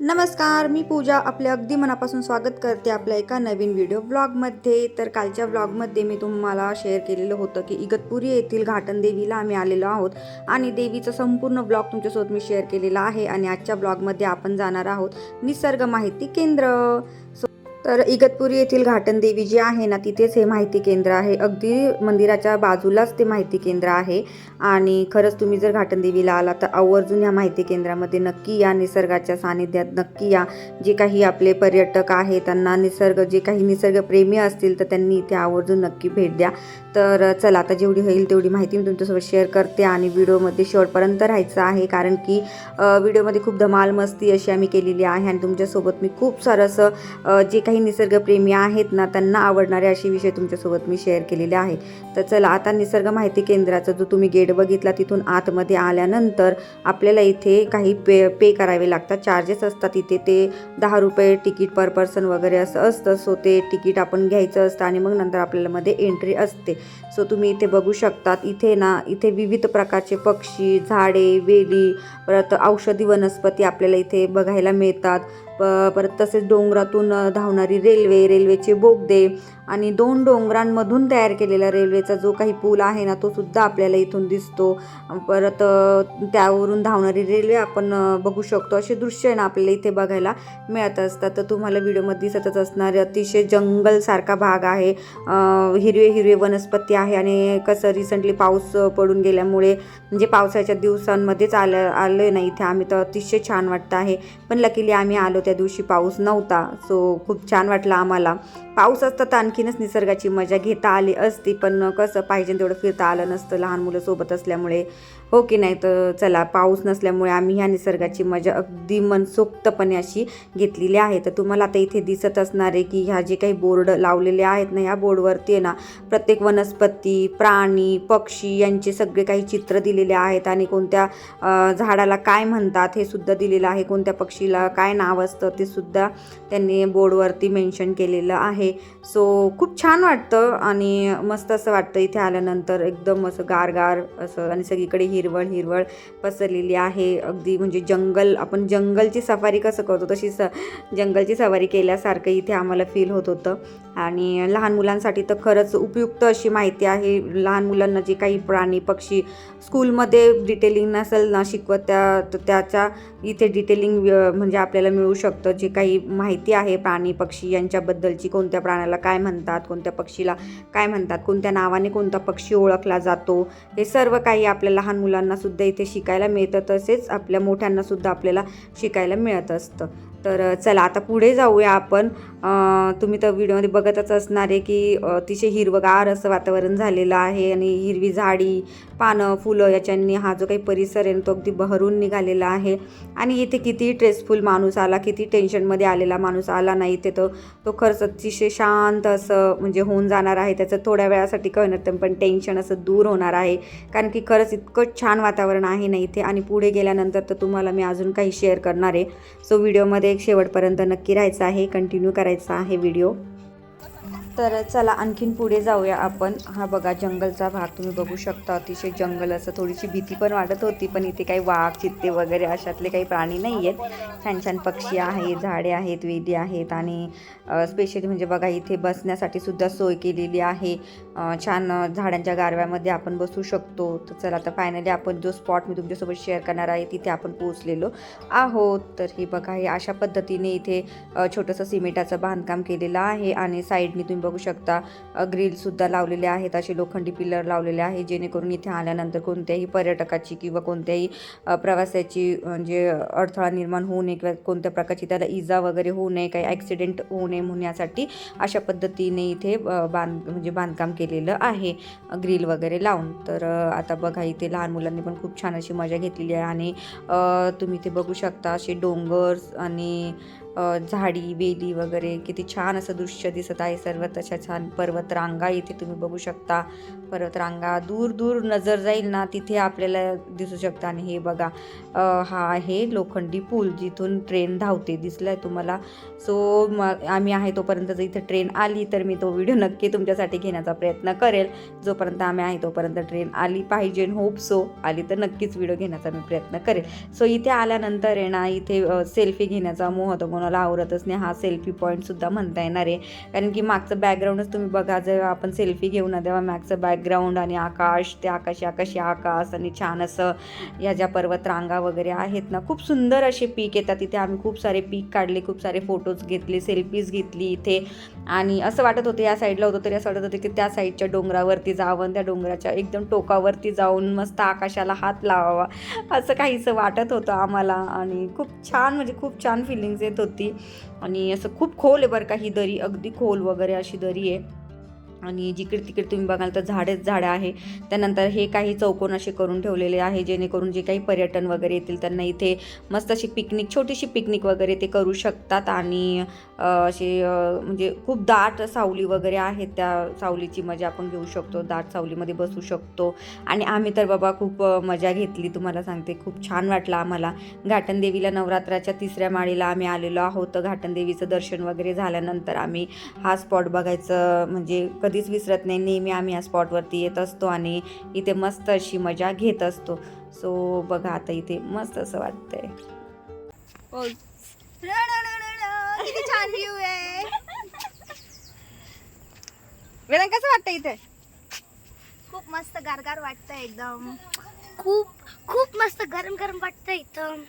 नमस्कार मी पूजा. आपले अगदी मनापासून स्वागत करते आपल्या एका नवीन व्हिडिओ ब्लॉगमध्ये तर कालच्या ब्लॉगमध्ये मी तुम्हाला शेअर केलेलं होतं की इगतपुरी येथील घाटन देवीला आम्ही आलेलो आहोत. आणि देवीचा संपूर्ण ब्लॉग तुमच्यासोबत मी शेअर केलेला आहे. आणि आजच्या ब्लॉगमध्ये आपण जाणार आहोत निसर्ग माहिती केंद्र. तर इगतपुरी येथील घाटन देवी जी आहे ना तिथेच हे माहिती केंद्र आहे. अगदी मंदिराच्या बाजूलाच ते माहिती केंद्र आहे. आणि खरंच तुम्ही जर घाटन देवीला आला तर आवर्जून या माहिती केंद्रामध्ये नक्की या निसर्गाच्या सानिध्यात नक्की या जे काही आपले पर्यटक आहे त्यांना निसर्ग जे काही निसर्गप्रेमी असतील तर त्यांनी इथे आवर्जून नक्की भेट द्या. तर चला आता जेवढी होईल तेवढी माहिती मी तुमच्यासोबत शेअर करते आणि व्हिडिओमध्ये शेवटपर्यंत राहायचं आहे. कारण की व्हिडिओमध्ये खूप धमाल मस्ती अशी आम्ही केलेली आहे आणि तुमच्यासोबत मी खूप सारं असं जे काही निसर्गप्रेमी आहेत ना त्यांना आवडणारे असे विषय तुमच्यासोबत मी शेअर केलेले आहे. तर चला आता निसर्ग माहिती केंद्राचा जो तुम्ही गेट बघितला तिथून आतमध्ये आल्यानंतर आपल्याला इथे काही पे पे करावे लागतात. चार्जेस असतात इथे ते दहा रुपये तिकीट पर पर्सन वगैरे असं असतं. सो ते तिकीट आपण घ्यायचं असतं आणि मग नंतर आपल्याला मध्ये एंट्री असते. सो तुम्ही इथे बघू शकतात. इथे ना इथे विविध प्रकारचे पक्षी झाडे वेली परत औषधी वनस्पती आपल्याला इथे बघायला मिळतात. प परत तसेच डोंगरातून धावणारी रेल्वे रेल्वेचे बोगदे आणि दोन डोंगरांमधून तयार केलेला रेल्वेचा जो काही पूल आहे ना तो सुद्धा आपल्याला इथून दिसतो. परत त्यावरून धावणारी रेल्वे आपण बघू शकतो. असे दृश्य आहे ना आपल्याला इथे बघायला मिळत असतात. तर तुम्हाला व्हिडिओमध्ये दिसतच असणारे अतिशय जंगलसारखा भाग आहे. हिरवे हिरवे वनस्पती आहे आणि कसं रिसेंटली पाऊस पडून गेल्यामुळे म्हणजे पावसाच्या दिवसांमध्येच आलं आलं नाही इथे आम्ही तर अतिशय छान वाटतं आहे. पण लकीली आम्ही आलो त्या दिवशी पाऊस नव्हता. सो खूप छान वाटलं आम्हाला. पाऊस असता तर आणखीनच निसर्गाची मजा घेता आली असती पण कसं पाहिजे तेवढं फिरता आलं नसतं. लहान मुलं सोबत असल्यामुळे हो की नाही? तर चला पाऊस नसल्यामुळे आम्ही ह्या निसर्गाची मजा अगदी मनसोक्तपणे अशी घेतलेली आहे. तर तुम्हाला आता इथे दिसत असणार आहे की ह्या जे काही बोर्ड लावलेले आहेत ना ह्या बोर्डवरती आहे ना प्रत्येक वनस्पती प्राणी पक्षी यांचे सगळे काही चित्र दिलेले आहेत आणि कोणत्या झाडाला काय म्हणतात हे सुद्धा दिलेलं आहे. कोणत्या पक्षीला काय नाव असतं ते सुद्धा त्यांनी बोर्डवरती मेन्शन केलेलं आहे. सो खूप छान वाटतं आणि मस्त असं वाटतं इथे आल्यानंतर. एकदम असं गारगार असं आणि सगळीकडे हिरवळ हिरवळ पसरलेली आहे. अगदी म्हणजे जंगल आपण जंगलची सफारी कसं करतो तशी स जंगलची सवारी केल्यासारखं इथे आम्हाला फील होत होतं. आणि लहान मुलांसाठी तर खरंच उपयुक्त अशी माहिती आहे. लहान मुलांना जे काही प्राणी पक्षी स्कूलमध्ये डिटेलिंग नसेल ना शिकवत त्या तर त्याच्या इथे डिटेलिंग म्हणजे आपल्याला मिळू शकतं. जे काही माहिती आहे प्राणी पक्षी यांच्याबद्दलची कोणत्या प्राण्याला काय म्हणतात कोणत्या पक्षीला काय म्हणतात कोणत्या नावाने कोणता पक्षी ओळखला जातो हे सर्व काही आपल्या लहान मुलांना सुद्धा इथे शिकायला मिळतं तसेच आपल्या मोठ्यांना सुद्धा आपल्याला शिकायला मिळत असतं. तर चला आता पुढे जाऊया आपण. तुम्ही तर व्हिडिओमध्ये बघतच असणार आहे की अतिशय हिरवगार असं वातावरण झालेलं आहे आणि हिरवी झाडी पानं फुलं याच्यांनी हा जो काही परिसर आहे ना, तो अगदी बहरून निघालेला आहे. आणि इथे किती स्ट्रेसफुल माणूस आला किती टेन्शनमध्ये आलेला माणूस आला नाही इथे तो तो खरंच अतिशय शांत असं म्हणजे होऊन जाणार आहे. त्याचं थोड्या वेळासाठी कळणार पण टेन्शन असं दूर होणार आहे. कारण की खरंच इतकं छान वातावरण आहे ना इथे आणि पुढे गेल्यानंतर तर तुम्हाला मी अजून काही शेअर करणार आहे. सो व्हिडिओमध्ये एक शेवटपर्यंत नक्की राहायचं आहे. कंटिन्यू करायचं आहे व्हिडिओ तर चला आणखीन पुढे जाऊया आपण. हा बघा जंगलचा भाग तुम्ही बघू शकता. अतिशय जंगल असं थोडीशी भीती पण वाटत होती पण इथे काही वाघ चित्ते वगैरे अशातले काही प्राणी नाही आहेत छान छान पक्षी आहेत झाडे आहेत वेली आहेत आणि स्पेशली म्हणजे बघा इथे बसण्यासाठी सुद्धा सोय केलेली आहे. छान झाडांच्या गारव्यामध्ये आपण बसू शकतो. तर चला आता फायनली आपण जो स्पॉट मी तुमच्यासोबत शेअर करणार आहे तिथे आपण पोहोचलेलो आहोत. तर हे बघा हे अशा पद्धतीने इथे छोटंसं सिमेंटाचं बांधकाम केलेलं आहे आणि साईडने तुम्ही बघू शकता ग्रिलसुद्धा लावलेले आहेत. असे लोखंडी पिलर लावलेले आहे जेणेकरून इथे आल्यानंतर कोणत्याही पर्यटकाची किंवा कोणत्याही प्रवासाची म्हणजे अडथळा निर्माण होऊ नये किंवा कोणत्या प्रकारची त्याला इजा वगैरे होऊ नये काही ॲक्सिडेंट होऊ नये म्हणण्यासाठी अशा पद्धतीने इथे बांध म्हणजे बांधकाम केलेलं आहे. ग्रिल वगैरे लावून. तर आता बघा इथे लहान मुलांनी पण खूप छान अशी मजा घेतलेली आहे. आणि तुम्ही ते बघू शकता असे डोंगर आणि झाडी वेली वगैरे किती छान असं दृश्य दिसत आहे. सर्व तशा छान पर्वतरांगा इथे तुम्ही बघू शकता. पर्वतरांगा दूर दूर नजर जाईल ना तिथे आपल्याला दिसू शकता. आणि हे बघा हा आहे लोखंडी पूल जिथून ट्रेन धावते. दिसलं आहे तुम्हाला? सो म आम्ही आहे तोपर्यंत जर इथं ट्रेन आली तर मी तो व्हिडिओ नक्की तुमच्यासाठी घेण्याचा प्रयत्न करेल. जोपर्यंत आम्ही आहे तोपर्यंत ट्रेन आली पाहिजे होप सो आली तर नक्कीच व्हिडिओ घेण्याचा मी प्रयत्न करेल. सो इथे आल्यानंतर आहे ना इथे सेल्फी घेण्याचा मोह तर कोणाला आवडतच नाही हा सेल्फी पॉईंटसुद्धा म्हणता येणार आहे. कारण की मागचं बॅकग्राऊंडच तुम्ही बघा जेव्हा आपण सेल्फी घेऊ ना तेव्हा मागचं बॅकग्राऊंड आणि आकाश ते आकाशी आकाशी आकाश आणि छान असं ह्या ज्या पर्वत रांगा वगैरे आहेत ना खूप सुंदर असे पीक येतात. तिथे आम्ही खूप सारे पीक काढले खूप सारे फोटोज घेतले सेल्फीज घेतली इथे. आणि असं वाटत होतं या साईडला होतं तरी असं वाटत होतं की त्या साईडच्या डोंगरावरती जावं त्या डोंगराच्या एकदम टोकावरती जाऊन मस्त आकाशाला हात लावावा. असं काहीसं वाटत होतं आम्हाला आणि खूप छान म्हणजे खूप छान फिलिंग्स येत होती. आणि असं खूप खोल आहे बरं का ही दरी अगदी खोल वगैरे अशी दरी आहे. आणि जिकडे तिकडे तुम्ही बघाल तर झाडेच झाडं आहे. त्यानंतर हे काही चौकोन असे करून ठेवलेले आहे जेणेकरून जे काही पर्यटन वगैरे येतील त्यांना इथे मस्त अशी पिकनिक छोटीशी पिकनिक वगैरे ते करू शकतात. आणि अशी म्हणजे खूप दाट सावली वगैरे आहेत त्या सावलीची मजा आपण घेऊ शकतो दाट सावलीमध्ये बसू शकतो. आणि आम्ही तर बाबा खूप मजा घेतली तुम्हाला सांगते खूप छान वाटलं आम्हाला. घाटनदेवीला नवरात्राच्या तिसऱ्या माळीला आम्ही आलेलो आहोत. घाटनदेवीचं दर्शन वगैरे झाल्यानंतर आम्ही हा स्पॉट बघायचं म्हणजे कधीच विसरत नाही. नेहमी आम्ही या स्पॉटवरती येत असतो आणि इथे मस्त अशी मजा घेत असतो. सो बघा आता इथे मस्त असं वाटतंय. हो. आहे वेळा कसं वाटतं इथे? खूप मस्त गारगार वाटतं एकदम. खूप खूप मस्त गरम गरम वाटतं इथं.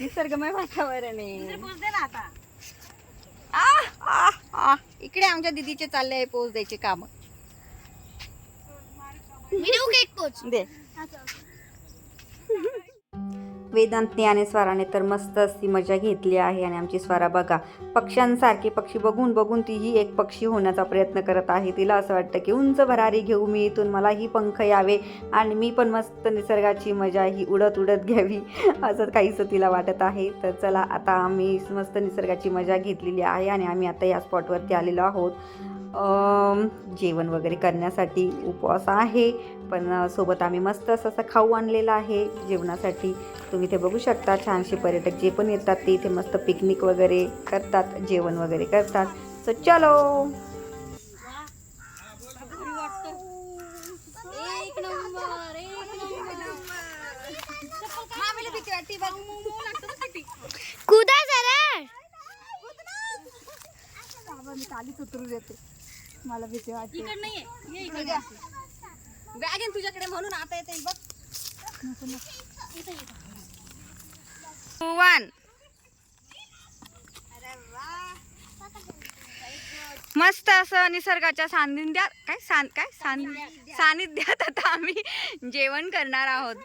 निसर्गमय वातावरण आहे. ना आता. आ, आ, आ. इकडे आमच्या दिदीचे चालले आहे पोच द्यायचे काम. मी देऊ का एक पोच? दे. वेदांतने आणि स्वाराने तर मस्त अशी मजा घेतली आहे आणि आमची स्वरा बघा पक्ष्यांसारखे पक्षी बघून बघून तीही एक पक्षी होण्याचा प्रयत्न करत आहे. तिला असं वाटतं की उंच भरारी घेऊ मी इथून मलाही पंख यावे आणि मी पण मस्त निसर्गाची मजा ही उडत उडत घ्यावी. असं काहीसं तिला वाटत आहे. तर चला आता आम्ही मस्त निसर्गाची मजा घेतलेली आहे आणि आम्ही आता या स्पॉटवरती आलेलो आहोत. जेवण वगैरे करण्यासाठी उपवास आहे. पण सोबत आम्ही मस्त असं असं खाऊ आणलेला आहे. जेवणासाठी तुम्ही ते बघू शकता छानसे पर्यटक जे पण येतात ते इथे मस्त पिकनिक वगैरे करतात जेवण वगैरे करतात. सो चलो. कुदा जरा? मी खालीच उतरू देते मला भीती वाटते. इकडे नाहीये. ये इकडे बॅग आहे तुझ्याकडे म्हणून आता येते बघ. वन मस्त असं निसर्गाच्या सान्निध्यात काय? सान काय? सान सानिध्यात आता आम्ही जेवण करणार आहोत.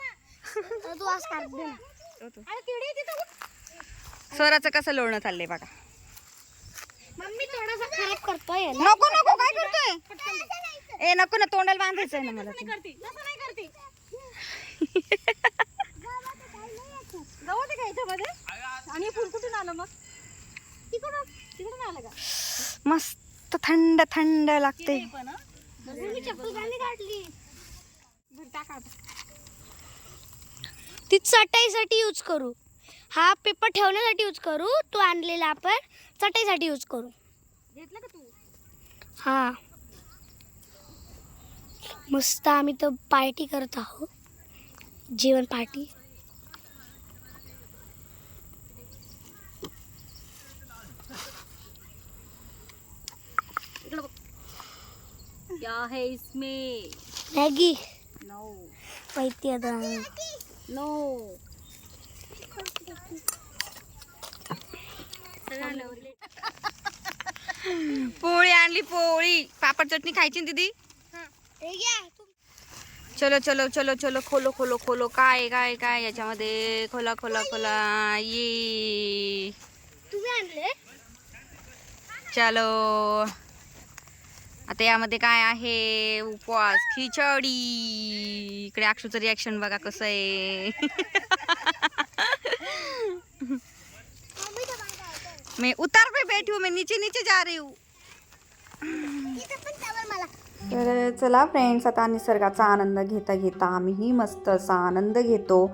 स्वराचं कसं लोणं चाललंय बघा. मम्मी थोडासा खराब करतोय याला. नको नको काय करतोय? ए नको ना तोंडाला बांधायचंय ना मला गवत आहे का याच्यामध्ये आणि हे फुल कुठून आलं मग? तिकडून तिकडून आलं का? मस्त थंड थंड लागते. पण मी चप्पल गाणी काढली टाका ती चटाईसाठी यूज करू. हा पेपर ठेवण्यासाठी यूज करू. तो आणलेला आपण चटाईसाठी यूज करू. घेतलं का तू? हा. मस्त आम्ही तर पार्टी करत आहोत. जेवण पार्टी क्या है इसमें? मॅगी. नो आता. नो पोळी आणली पोळी. पापड चटणी खायची ना दीदी? चलो चलो चलो चलो खोलो खोलो खोलो. काय काय काय याच्यामध्ये? खोला खोला खोला. ये. चलो. आता यामध्ये काय आहे? उपवास खिचडी. इकडे अक्षूचं रिॲक्शन बघा कसं आहे. मैं उतार पे बैठी हूँ मैं नीचे नीचे जा रही हूँ। तर चला फ्रेंड्स आता निसर्गाचा आनंद घेता घेता आम्हीही मस्त असा आनंद घेतो.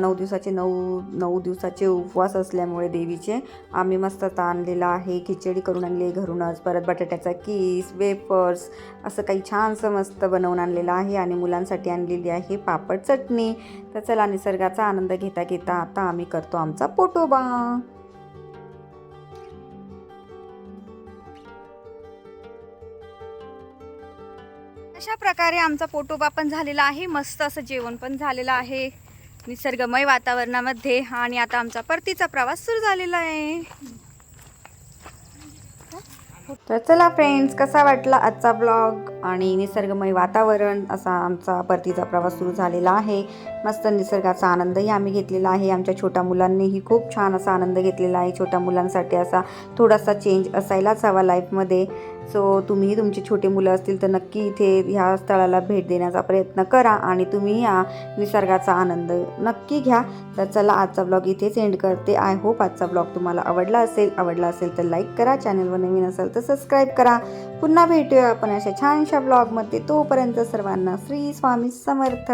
नऊ दिवसाचे नऊ नऊ दिवसाचे उपवास असल्यामुळे देवीचे आम्ही मस्त आता आणलेलं आहे. खिचडी करून आणली आहे घरूनच. परत बटाट्याचा किस वेफर्स असं काही छानसं मस्त बनवून आणलेलं आहे आणि मुलांसाठी आणलेली आहे पापड चटणी. तर चला निसर्गाचा आनंद घेता घेता आता आम्ही करतो आमचा पोटोबा. अशा प्रकारे आमचा पोटोबा पण झालेला आहे. मस्त असं जेवण पण झालेलं आहे. निसर्गमय वातावरणामध्ये आणि आता आमचा परतीचा प्रवास सुरू झालेला आहे. तर चला फ्रेंड्स कसा वाटला आजचा ब्लॉग आणि निसर्गमय वातावरण असा आमचा परतीचा प्रवास सुरू झालेला आहे. मस्त निसर्गाचा आनंदही आम्ही घेतलेला आहे. आमच्या छोट्या मुलांनीही खूप छान असा आनंद घेतलेला आहे. छोट्या मुलांसाठी असा थोडासा चेंज असायलाच हवा लाईफमध्ये सो तुम्हीही तुमचे छोटे मुलं असतील तर नक्की इथे ह्या स्थळाला भेट देण्याचा प्रयत्न करा आणि तुम्ही या निसर्गाचा आनंद नक्की घ्या. तर चला आजचा ब्लॉग इथेच एंड करते. आय होप आजचा ब्लॉग तुम्हाला आवडला असेल. आवडला असेल तर लाईक करा. चॅनलवर नवीन असेल तर सबस्क्राईब करा. पुन्हा भेटूया आपण अशा छानशा ब्लॉगमध्ये तोपर्यंत सर्वांना श्री स्वामी समर्थ.